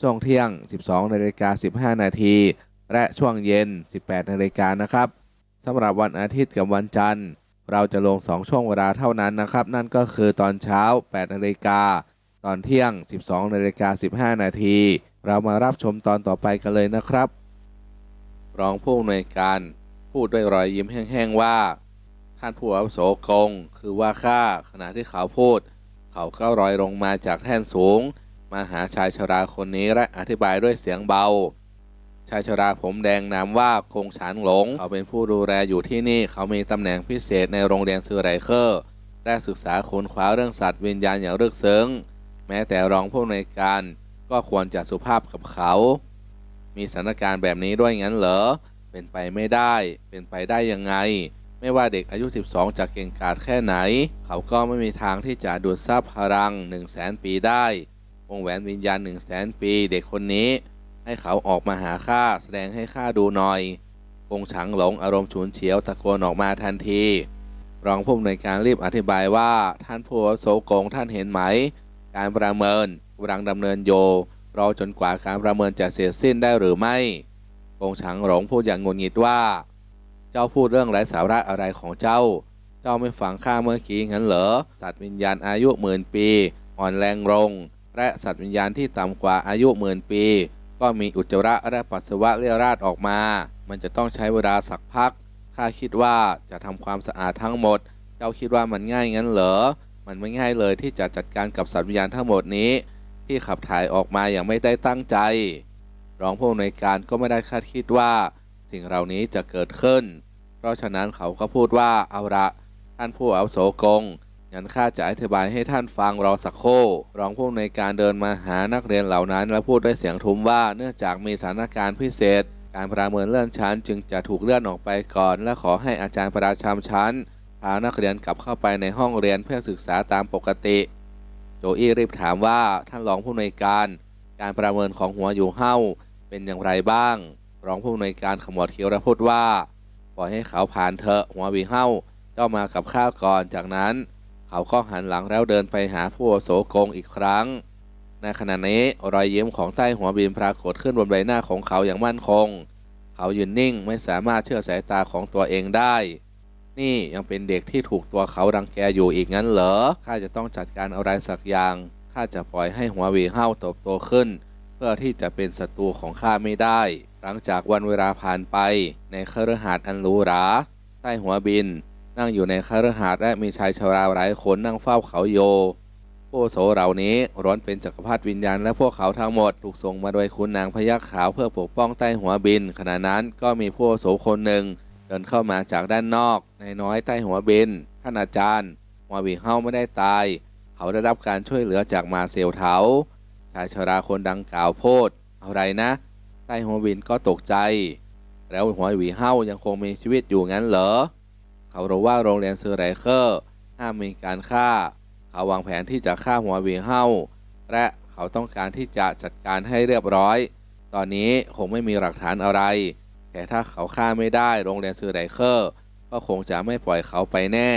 ช่วงเที่ยง 12นาฬิกา15 นาที และช่วงเย็น 18นาฬิกานะครับสำหรับวันอาทิตย์กับวันจันทร์ เราจะลง 2 ช่วงเวลาเท่านั้นนะครับ นั่นก็คือตอนเช้า 8นาฬิกา ตอนเที่ยง 12นาฬิกา15 นาที เรามารับชมตอนต่อไปกันเลยนะครับ รองผู้อำนวยการ พูดด้วยรอยยิ้มแห้งๆว่า ท่านผู้อาวุโสกง คือว่าข้าขณะที่เขาพูด เขาก็ลอยลงมาจากแท่นสูง มาหาชายชราคนนี้และอธิบายด้วยเสียงเบา ชายชราผมแดงนามว่ากงฉานหลง เขาเป็นผู้ดูแลอยู่ที่นี่ เขามีตำแหน่งพิเศษในโรงเรียนซือไรเคอร์และศึกษาค้นคว้าเรื่องสัตว์วิญญาณอย่างลึกซึ้ง แม้แต่รองผู้อำนวยการก็ควรจะสุภาพกับเขา มีสถานการณ์แบบนี้ด้วยงั้นเหรอ เป็นไปไม่ได้ เป็นไปได้ยังไง ไม่ว่าเด็กอายุ 12 จะเก่งกาจแค่ไหน เขาก็ไม่มีทางที่จะดูดซับพลัง 1 0 0 0 0แสนปีได้ วงแหวนวิญญาณ1 0 0 0 0แสนปีเด็กคนนี้ ให้เขาออกมาหาข้าแสดงให้ข้าดูหน่อยคงฉังหลงอารมณ์ฉุนเฉียวตะโกนออกมาทันที รองผู้อำนวยการรีบอธิบายว่าท่านผู้อาวุโสกงท่านเห็นไหม การประเมินกำลังดำเนินโยรอจนกว่าการประเมินจะเสร็จสิ้นได้หรือไม่กงฉังหลงพูดอย่างงุนงิดว่า เจ้าพูดเรื่องไร้สาระอะไรของเจ้า เจ้าไม่ฟังข้าเมื่อกี้งั้นเหรอสัตว์วิญญาณอายุหมื่นปี อ่อนแรงลง และสัตว์วิญญาณที่ต่ำกว่าอายุหมื่นปี ก็มีอุจจาระและปัสสาวะเลียราดออกมา มันจะต้องใช้เวลาสักพัก ข้าคิดว่าจะทำความสะอาดทั้งหมด เจ้าคิดว่ามันง่ายงั้นเหรอ มันไม่ง่ายเลยที่จะจัดการกับสัตว์วิญญาณทั้งหมดนี้ ที่ขับถ่ายออกมาอย่างไม่ได้ตั้งใจ รองผู้อำนวยการก็ไม่ได้คาดคิดว่า สิ่งเหล่านี้จะเกิดขึ้น เพราะฉะนั้นเขาก็พูดว่าเอาละท่านผู้อาวุโสกง งั้นข้าจะอธิบายให้ท่านฟังรอสักครู่รองผู้อำนวยการเดินมาหานักเรียนเหล่านั้น และพูดด้วยเสียงทุ้มว่าเนื่องจากมีสถานการณ์พิเศษ การประเมินเลื่อนชั้นจึงจะถูกเลื่อนออกไปก่อน และขอให้อาจารย์ประจำชั้นพานักเรียนกลับเข้าไปในห้องเรียนเพื่อศึกษาตามปกติ โจอี้รีบถามว่าท่านรองผู้อำนวยการ การประเมินของหัวอยู่เฮ้าเป็นอย่างไรบ้าง รองผู้อำนวยการขมวดคิ้วและพูดว่าปล่อยให้เขาผ่านเถอะหัววีเฮ้าเจ้ามากับข้าก่อนจากนั้น เขาก็หันหลังแล้วเดินไปหาผู้อาวุโกงอีกครั้ง ในขณะนี้รอยยิ้มของใต้หัวบินปรากฏขึ้นบนใบหน้าของเขาอย่างมั่นคง เขายืนนิ่งไม่สามารถเชื่อสายตาของตัวเองได้ นี่ยังเป็นเด็กที่ถูกตัวเขารังแกอยู่อีกงั้นเหรอ ข้าจะต้องจัดการอะไรสักอย่าง ข้าจะปล่อยให้หัววีเฮ้าเติบโตขึ้น เพื่อที่จะเป็นศัตรูของข้าไม่ได้ หลังจากวันเวลาผ่านไปในคฤหาสน์อันหรูหราใต้หัวบิน นั่งอยู่ในคฤหาสน์และมีชายชราหลายคนนั่งเฝ้าเขาโยผู้โสเหล่านี้ร้อนเป็นจักรพรรดิวิญญาณและพวกเขาทั้งหมดถูกส่งมาโดยคุณนางพยัคฆ์ขาวเพื่อปกป้องใต้หัวบิน ขณะนั้นก็มีผู้โสคนหนึ่ง เดินเข้ามาจากด้านนอกในน้อยใต้หัวบินท่านอาจารย์หัวบีเฮาไม่ได้ตาย เขาได้รับการช่วยเหลือจากมาเซลเทาชายชราคนดังกล่าวโพดอะไรนะ ใต้หัวบินก็ตกใจ แล้วหัวหวีเฮายังคงมีชีวิตอยู่งั้นเหรอ เขารู้ว่าโรงเรียนซือไรเคอร์ห้ามมีการฆ่า เขาวางแผนที่จะฆ่าหัววีเฮาและเขาต้องการที่จะจัดการให้เรียบร้อย ตอนนี้คงไม่มีหลักฐานอะไร แต่ถ้าเขาฆ่าไม่ได้โรงเรียนซือไรเคอร์ก็คงจะไม่ปล่อยเขาไปแน่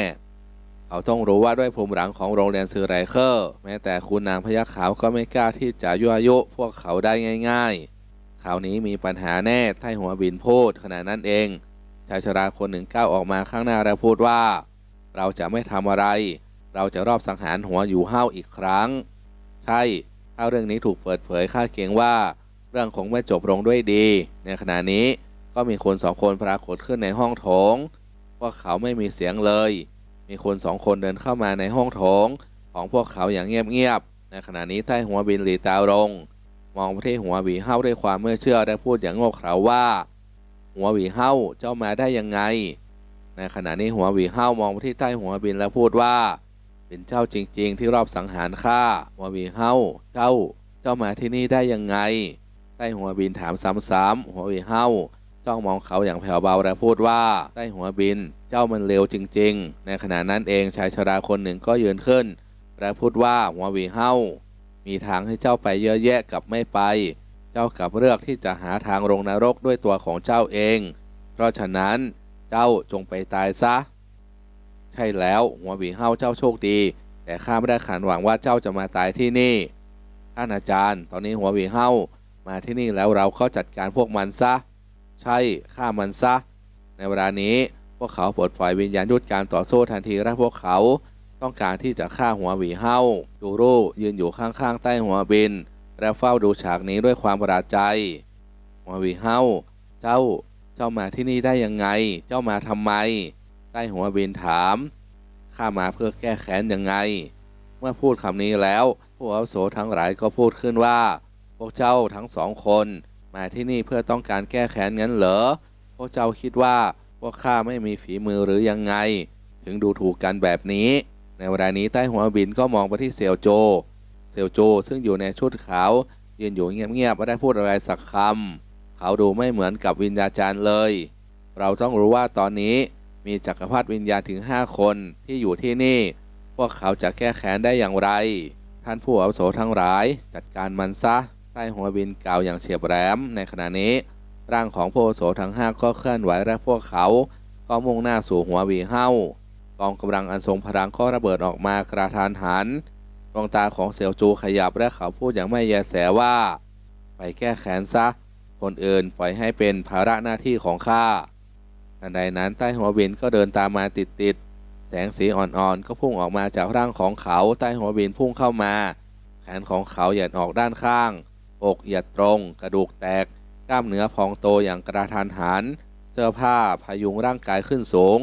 เขาต้องรู้ว่าด้วยภูมิหลังของโรงเรียนซือไรเคอร์ แม้แต่คุณนางพยัคฆ์ขาวก็ไม่กล้าที่จะยั่วยุพวกเขาได้ง่าย ๆ คราวนี้มีปัญหาแน่ไต้หัวบินพูดขณะนั้นเอง ชายชราคนหนึ่งก้าวออกมาข้างหน้าและพูดว่า เราจะไม่ทำอะไร เราจะรอบสังหารหัวอยู่ห้าวอีกครั้ง ใช่ ถ้าเรื่องนี้ถูกเปิดเผยข้าเกรงว่า เรื่องคงไม่จบลงด้วยดี ในขณะนี้ก็มีคนสองคนปรากฏขึ้นในห้องโถงพวกเขาไม่มีเสียงเลย มีคนสองคนเดินเข้ามาในห้องโถง ของพวกเขาอย่างเงียบๆในขณะนี้ใต้หัวบินหลีตาลง มองไปที่หัวหวีเฮ้าด้วยความไม่เชื่อและพูดอย่างโง่เขลาว่า หัวหวีเฮ้าเจ้ามาได้ยังไง ในขณะนี้หัวหวีเฮ้ามองไปที่ใต้หัวบินแล้วพูดว่า เป็นเจ้าจริง ๆ ที่รอบสังหารข้าหัวหวีเฮ้าเจ้าเจ้ามาที่นี่ได้ยังไง ใต้หัวบินถามซ้ำๆหัวหวีเฮ้าจ้องมองเขาอย่างแผ่วเบาและพูดว่าใต้หัวบิน เจ้ามันเร็วจริง ๆ ในขณะนั้นเองชายชราคนหนึ่งก็ยืนขึ้นและพูดว่าหัวหวีเฮ้ามีทางให้เจ้าไปเยอะแยะกับไม่ไป จ้ากับเลือกที่จะหาทางลงนรกด้วยตัวของเจ้าเอง เพราะฉะนั้นเจ้าจงไปตายซะ ใช่แล้วหัวหวีเฮาเจ้าโชคดี แต่ข้าไม่ได้ขันหวังว่าเจ้าจะมาตายที่นี่ ท่านอาจารย์ ตอนนี้หัวหวีเฮามาที่นี่แล้วเราก็จัดการพวกมันซะ ใช่ฆ่ามันซะ ในเวลานี้พวกเขาปลดปล่อยวิญญาณยุดการต่อสู้ทันทีและพวกเขา ต้องการที่จะฆ่าหัวหวีเฮาจูโรูยืนอยู่ข้างๆใต้หัวบิน และเฝ้าดูฉากนี้ด้วยความประหลาดใจหัววีเฮาเจ้าเจ้ามาที่นี่ได้ยังไง เจ้ามาทำไม ใต้หัวบินถาม ข้ามาเพื่อแก้แค้นยังไง เมื่อพูดคำนี้แล้ว ผู้อาวุโสทั้งหลายก็พูดขึ้นว่า พวกเจ้าทั้งสองคน มาที่นี่เพื่อต้องการแก้แค้นงั้นเหรอ พวกเจ้าคิดว่าพวกข้าไม่มีฝีมือหรือยังไง ถึงดูถูกกันแบบนี้ ในเวลานี้ใต้หัวบินก็มองไปที่เซียวโจ ซียวโจ ซึ่งอยู่ในชุดขาว ยืนอยู่เงียบๆไม่ได้พูดอะไรสักคำเขาดูไม่เหมือนกับวิญญาจารย์เลย เราต้องรู้ว่าตอนนี้มีจักรพรรดิวิญญาณถึง 5 คนที่อยู่ที่นี่ พวกเขาจะแก้แค้นได้อย่างไร ท่านผู้อาวุโสทั้งหลาย จัดการมันซะใต้หัวบินกล่าวอย่างเฉียบแหลมในขณะนี้ ร่างของผู้อาวุโสทั้งห้าก็เคลื่อนไหวและพวกเขา ก็มุ่งหน้าสู่หัววีเฮ้ากองกำลังอันทรงพลังก็ระเบิดออกมากระทานหัน วงตาของเสี่ยวจูขยับและเขาพูดอย่างไม่แยแสว่า ไปแก้แค้นซะ คนอื่นปล่อยให้เป็นภาระหน้าที่ของข้าทันใดนั้นใต้หัวบินก็เดินตามมาติดๆ แสงสีอ่อนๆ ก็พุ่งออกมาจากร่างของเขาใต้หัวบินพุ่งเข้ามา แขนของเขาเหยียดออกด้านข้าง อกเหยียดตรง กระดูกแตก กล้ามเนื้อพองโตอย่างกระทันหัน เสื้อผ้าพยุงร่างกายขึ้นสูง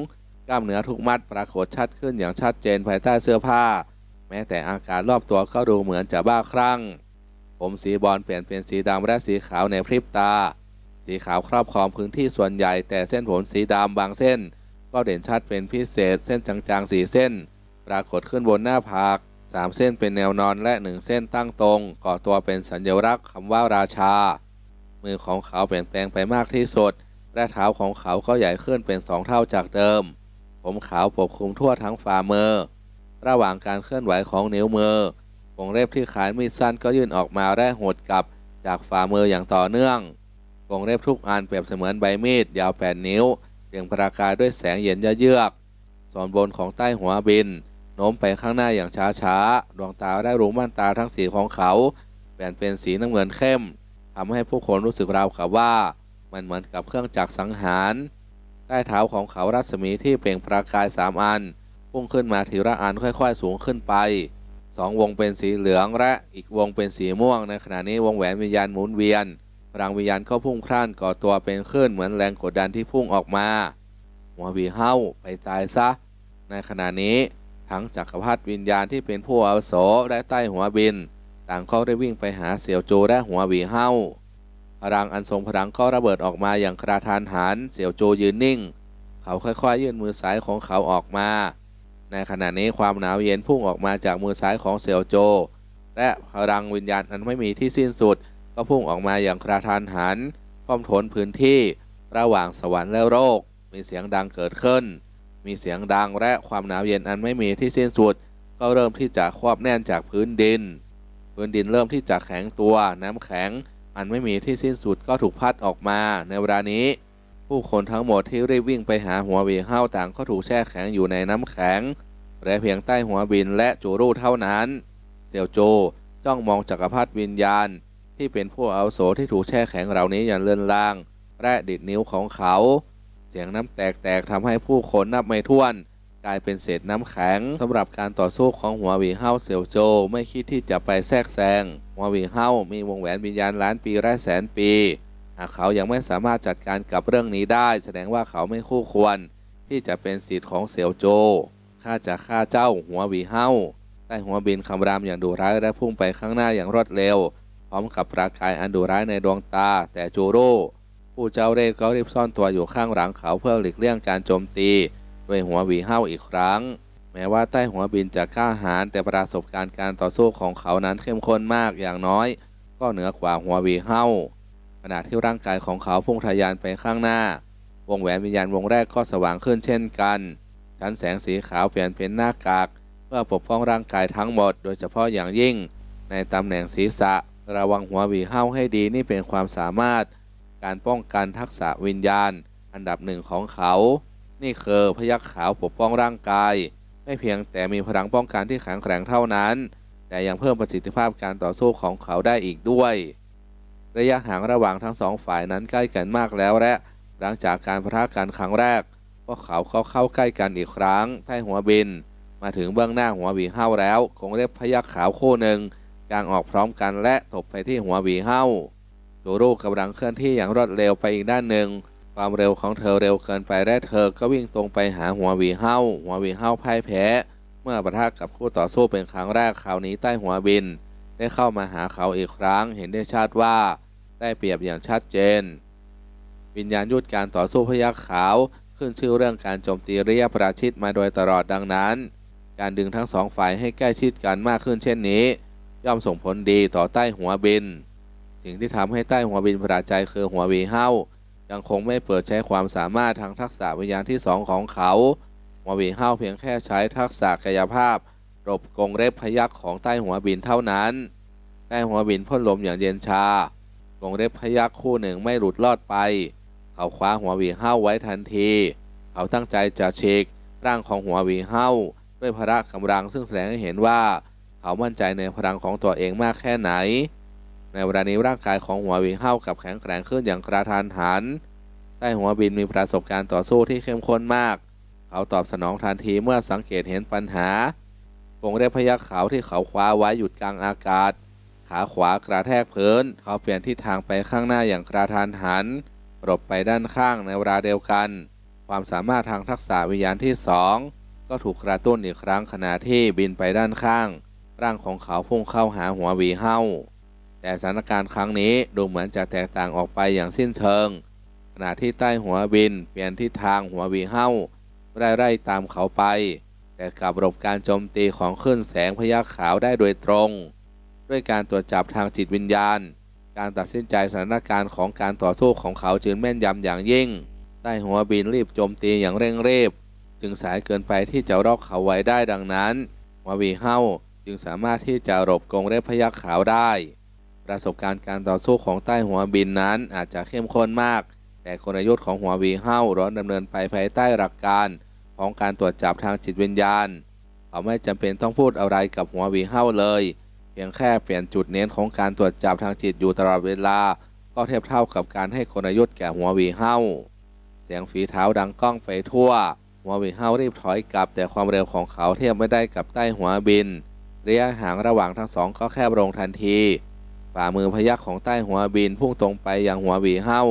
กล้ามเนื้อทุกมัดปรากฏชัดขึ้นอย่างชัดเจนภายใต้เสื้อผ้า แม้แต่อากาศรอบตัวก็ดูเหมือนจะบ้าคลั่ง ผมสีบอลเปลี่ยนเป็นสีดำและสีขาวในพริบตา สีขาวครอบครองพื้นที่ส่วนใหญ่ แต่เส้นผมสีดำบางเส้น ก็เด่นชัดเป็นพิเศษ เส้นจางๆสีเส้น ปรากฏขึ้นบนหน้าผากสามเส้นเป็นแนวนอนและหนึ่งเส้นตั้งตรงก่อตัวเป็นสัญลักษณ์คำว่าราชา มือของเขาเปลี่ยนแปลงไปมากที่สุดและเท้าของเขาก็ใหญ่ขึ้นเป็นสองเท่าจากเดิม ผมขาวปกคลุมทั่วทั้งฝ่ามือ ระหว่างการเคลื่อนไหวของนิ้วมือวงเล็บที่คล้ายมีดสั้นก็ยื่นออกมาและหดกลับจากฝ่ามืออย่างต่อเนื่องวงเล็บทุกอันเปรียบเสมือนใบมีดยาว8นิ้วเปล่งประกายด้วยแสงเย็นเยือกส่วนบนของใต้หัวบินโน้มไปข้างหน้าอย่างช้าๆ ดวงตาได้รู้ม่านตาทั้งสีของเขาเปลี่ยนเป็นสีน้ำเงินเข้มทำให้ผู้คนรู้สึกราวกับว่า มันเหมือนกับเครื่องจักรสังหาร ใต้เท้าของเขารัศมีที่เปล่งประกายสามอัน พุ่งขึ้นมาทีละอันค่อย ๆ สูงขึ้นไปสองวงเป็นสีเหลืองและอีกวงเป็นสีม่วง ในขณะนี้วงแหวนวิญญาณหมุนเวียนพลังวิญญาณก็พุ่งพล่านก่อตัวเป็นคลื่นเหมือนแรงกดดันที่พุ่งออกมาหัววีเฮ้าไปตายซะ ในขณะนี้ทั้งจักรพรรดิวิญญาณที่เป็นผู้อาวุโสและใต้หัวบิน ต่างก็ได้วิ่งไปหาเสี่ยวโจและหัววีเฮ้าพลังอันทรงพลังก็ระเบิดออกมาอย่างกระทานหันเสี่ยวโจยืนนิ่ง เขาค่อยๆยื่นมือซ้ายของเขาออกมา ในขณะนี้ความหนาวเย็นพุ่งออกมาจากมือซ้ายของเสี่ยวโจ และพลังวิญญาณอันไม่มีที่สิ้นสุด ก็พุ่งออกมาอย่างกระทานหันพร้อมทนพื้นที่ระหว่างสวรรค์และโลกมีเสียงดังเกิดขึ้น มีเสียงดังและความหนาวเย็นอันไม่มีที่สิ้นสุด ก็เริ่มที่จะควบแน่นจากพื้นดิน พื้นดินเริ่มที่จะแข็งตัว น้ำแข็งอันไม่มีที่สิ้นสุดก็ถูกพัดออกมาในเวลานี้ ผู้คนทั้งหมดที่รีบวิ่งไปหาหัววีเฮ้าต่างก็ถูกแช่แข็งอยู่ในน้ำแข็งและเพียงใต้หัวบินและจูรูเท่านั้นเซียวโจจ้องมองจักรพรรดิวิญญาณ ที่เป็นผู้อาโสที่ถูกแช่แข็งเหล่านี้อย่างเลื่อนล่าง และดิดนิ้วของเขา เสียงน้ำแตกๆทำให้ผู้คนนับไม่ถ้วน กลายเป็นเศษน้ำแข็งสำหรับการต่อสู้ของหัววีเฮ้าเสี่ยวโจไม่คิดที่จะไปแทรกแซงหัววีเฮ้ามีวงแหวนวิญญาณล้านปีและแสนปี หากเขายังไม่สามารถจัดการกับเรื่องนี้ได้ แสดงว่าเขาไม่คู่ควร ที่จะเป็นสิทธิ์ของเสี่ยวโจข้าจะฆ่าเจ้าหัวหวีเฮาใต้หัวบินคำรามอย่างดุร้ายและพุ่งไปข้างหน้าอย่างรวดเร็ว พร้อมกับประกายอันดุร้ายในดวงตา แต่จูโร่ผู้เจ้าเร่ห์ก็รีบซ่อนตัวอยู่ข้างหลังเขาเพื่อหลีกเลี่ยงการโจมตี ด้วยหัวหวีเฮาอีกครั้ง แม้ว่าใต้หัวบินจะกล้าหาญแต่ประสบการณ์การต่อสู้ของเขานั้นเข้มข้นมากอย่างน้อย ก็เหนือกว่าหัววีเฮา ขณะที่ร่างกายของเขาพุ่งทะยานไปข้างหน้า วงแหวนวิญญาณวงแรกก็สว่างขึ้นเช่นกัน ชั้นแสงสีขาวเปลี่ยนเป็นหน้ากาก เพื่อปกป้องร่างกายทั้งหมด โดยเฉพาะอย่างยิ่ง ในตำแหน่งศีรษะ ระวังหัววีเห้าให้ดีนี่เป็นความสามารถ การป้องกันทักษะวิญญาณ อันดับหนึ่งของเขา นี่คือพยักขาวปกป้องร่างกาย ไม่เพียงแต่มีพลังป้องกันที่แข็งแกร่งเท่านั้น แต่ยังเพิ่มประสิทธิภาพการต่อสู้ของเขาได้อีกด้วย ระยะห่างระหว่างทั้งสองฝ่ายนั้นใกล้กันมากแล้วและหลังจากการประทะกันครั้งแรก พวกเขาก็เข้าใกล้กันอีกครั้งใต้หัวบิน มาถึงเบื้องหน้าหัววีเห้าแล้วคงเรียบพยักขาวคู่หนึ่งกางออกพร้อมกันและตบไปที่หัววีเห้าดูรูกำลังเคลื่อนที่อย่างรวดเร็วไปอีกด้านหนึ่ง ความเร็วของเธอเร็วเกินไปและเธอก็วิ่งตรงไปหาหัววีเห้าหัววีเห้าพ่ายแพ้ เมื่อปะทะกับคู่ต่อสู้เป็นครั้งแรกคราวนี้ใต้หัวบิน ได้เข้ามาหาเขาอีกครั้งเห็นได้ชัดว่า ได้เปรียบอย่างชัดเจน วิญญาณยุทธการต่อสู้พยักขาวขึ้นชื่อเรื่องการโจมตีระยะประชิดมาโดยตลอดดังนั้น การดึงทั้งสองฝ่ายให้ใกล้ชิดกันมากขึ้นเช่นนี้ ย่อมส่งผลดีต่อใต้หัวบิน สิ่งที่ทำให้ใต้หัวบินประหลาดใจคือหัววีเฮ้ายังคงไม่เปิดใช้ความสามารถทางทักษะวิญญาณที่สองของเขาหัววีเฮ้าเพียงแค่ใช้ทักษะกายภาพหลบกงเล็บพยักของใต้หัวบินเท่านั้น ใต้หัวบินพ่นลมอย่างเย็นชา กงเล็บพยักคู่หนึ่งไม่หลุดรอดไป เขาคว้าหัววีเฮ้าไว้ทันที เขาตั้งใจจะเช็คร่างของหัววีเฮ้าด้วยพละกำลังซึ่งแสดงให้เห็นว่า เขามั่นใจในพลังของตัวเองมากแค่ไหน ในเวลานี้ร่างกายของหัววีเฮ้ากับแข็งแกร่งขึ้นอย่างกระทันหันใต้หัวบินมีประสบการณ์ต่อสู้ที่เข้มข้นมาก เขาตอบสนองทันทีเมื่อสังเกตเห็นปัญหากรงเล็บพยักขาวที่เขาคว้าไว้หยุดกลางอากาศ ขาขวากระแทกพื้น เขาเปลี่ยนทิศทางไปข้างหน้าอย่างกระทันหันหลบไปด้านข้างในเวลาเดียวกัน ความสามารถทางทักษะวิญญาณที่สองก็ถูกกระตุ้นอีกครั้งขณะที่บินไปด้านข้าง ร่างของเขาพุ่งเข้าหาหัววีเฮาแต่สถานการณ์ครั้งนี้ดูเหมือนจะแตกต่างออกไปอย่างสิ้นเชิง ขณะที่ใต้หัวบินเปลี่ยนทิศทางหัววีเฮาไล่ๆตามเขาไป แต่กลับหลบการโจมตีของคลื่นแสงพยักขาวได้โดยตรง ด้วยการตรวจจับทางจิตวิญญาณ การตัดสินใจสถานการณ์ของการต่อสู้ของเขาจึงแม่นยำอย่างยิ่ง ใต้หัวบินรีบโจมตีอย่างเร่งรีบ จึงสายเกินไปที่จะรอกเขาไว้ได้ดังนั้นหัววีเฮาจึงสามารถที่จะหลบกรงเล็บพยักขาวได้ ประสบการณ์การต่อสู้ของใต้หัวบินนั้นอาจจะเข้มข้นมาก แต่กลยุทธ์ของหัววีเฮาร้อนดำเนินไปภายใต้หลักการ ของการตรวจจับทางจิตวิญญาณ เขาไม่จำเป็นต้องพูดอะไรกับหัววีเฮาเลย เพียงแค่เปลี่ยนจุดเน้นของการตรวจจับทางจิตอยู่ตลอดเวลา ก็เทียบเท่ากับการให้กลยุทธ์แก่หัววีเฮ้าเสียงฝีเท้าดังก้องไปทั่ว หัววีเฮ้ารีบถอยกลับ แต่ความเร็วของเขาเทียบไม่ได้กับใต้หัวบินระยะห่างระหว่างทั้งสองก็แคบลงทันทีฝ่ามือพยักของใต้หัวบินพุ่งตรงไปยังหัววีเฮ้า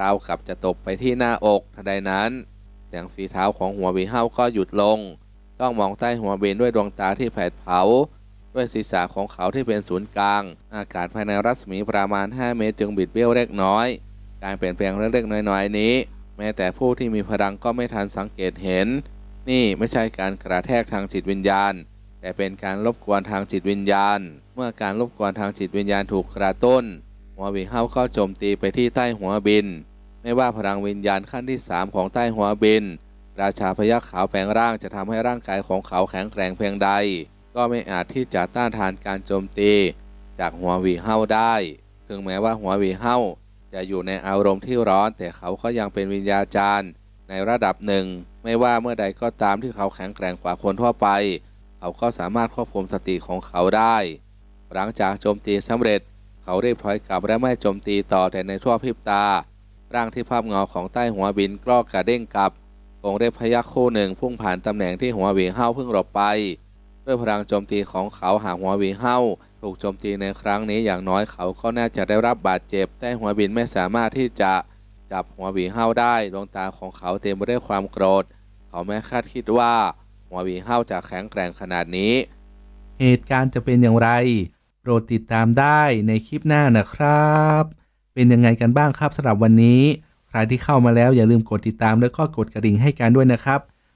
ราวกับจะตกไปที่หน้าอกทันใดนั้น เสียงฝีเท้าของหัววีเฮ้าก็หยุดลง ต้องมองใต้หัวบินด้วยดวงตาที่แผดเผา ด้วยศีรษะของเขาที่เป็นศูนย์กลาง อากาศภายในรัศมีประมาณ 5 เมตรจึงบิดเบี้ยวเล็กน้อย การเปลี่ยนแปลงเล็กๆน้อยๆนี้ แม้แต่ผู้ที่มีพลังก็ไม่ทันสังเกตเห็น นี่ไม่ใช่การกระแทกทางจิตวิญญาณ แต่เป็นการรบกวนทางจิตวิญญาณ เมื่อการรบกวนทางจิตวิญญาณถูกกระตุ้นหัววีเฮาก็โจมตีไปที่ใต้หัวบิน ไม่ว่าพลังวิญญาณขั้นที่ 3 ของใต้หัวบิน ราชาพยัคฆ์ขาวแปลงร่างจะทำให้ร่างกายของเขาแข็งแกร่งเพียงใด ก็ไม่อาจที่จะต้านทานการโจมตีจากหัววีเฮาได้ ถึงแม้ว่าหัววีเฮาจะอยู่ในอารมณ์ที่ร้อน แต่เขาก็ยังเป็นวิญญาจารย์ในระดับหนึ่ง ไม่ว่าเมื่อใดก็ตามที่เขาแข็งแกร่งกว่าคนทั่วไป เขาก็สามารถควบคุมสติของเขาได้ หลังจากโจมตีสำเร็จ เขารีบถอยกลับและไม่โจมตีต่อแต่ในชั่วพริบตา ร่างที่ภาพเงาของใต้หัวบินกล้อกกระเด้งกลับกรงเล็บพยักคู่หนึ่งพุ่งผ่านตำแหน่งที่หัววีเฮาเพิ่งหลบไป ด้วยพลังโจมตีของเขาหากหัววีเฮาถูกโจมตีในครั้งนี้อย่างน้อยเขาก็น่าจะได้รับบาดเจ็บ แต่หัวบินไม่สามารถที่จะจับหัววีเฮาได้ดวงตาของเขาเต็มไปด้วยความโกรธ เขาไม่คาดคิดว่าหัววีเฮาจะแข็งแกร่งขนาดนี้ เหตุการณ์จะเป็นอย่างไรโปรดติดตามได้ในคลิปหน้านะครับ เป็นยังไงกันบ้างครับสำหรับวันนี้ ใครที่เข้ามาแล้วอย่าลืมกดติดตามแล้วก็กดกระดิ่งให้กันด้วยนะครับ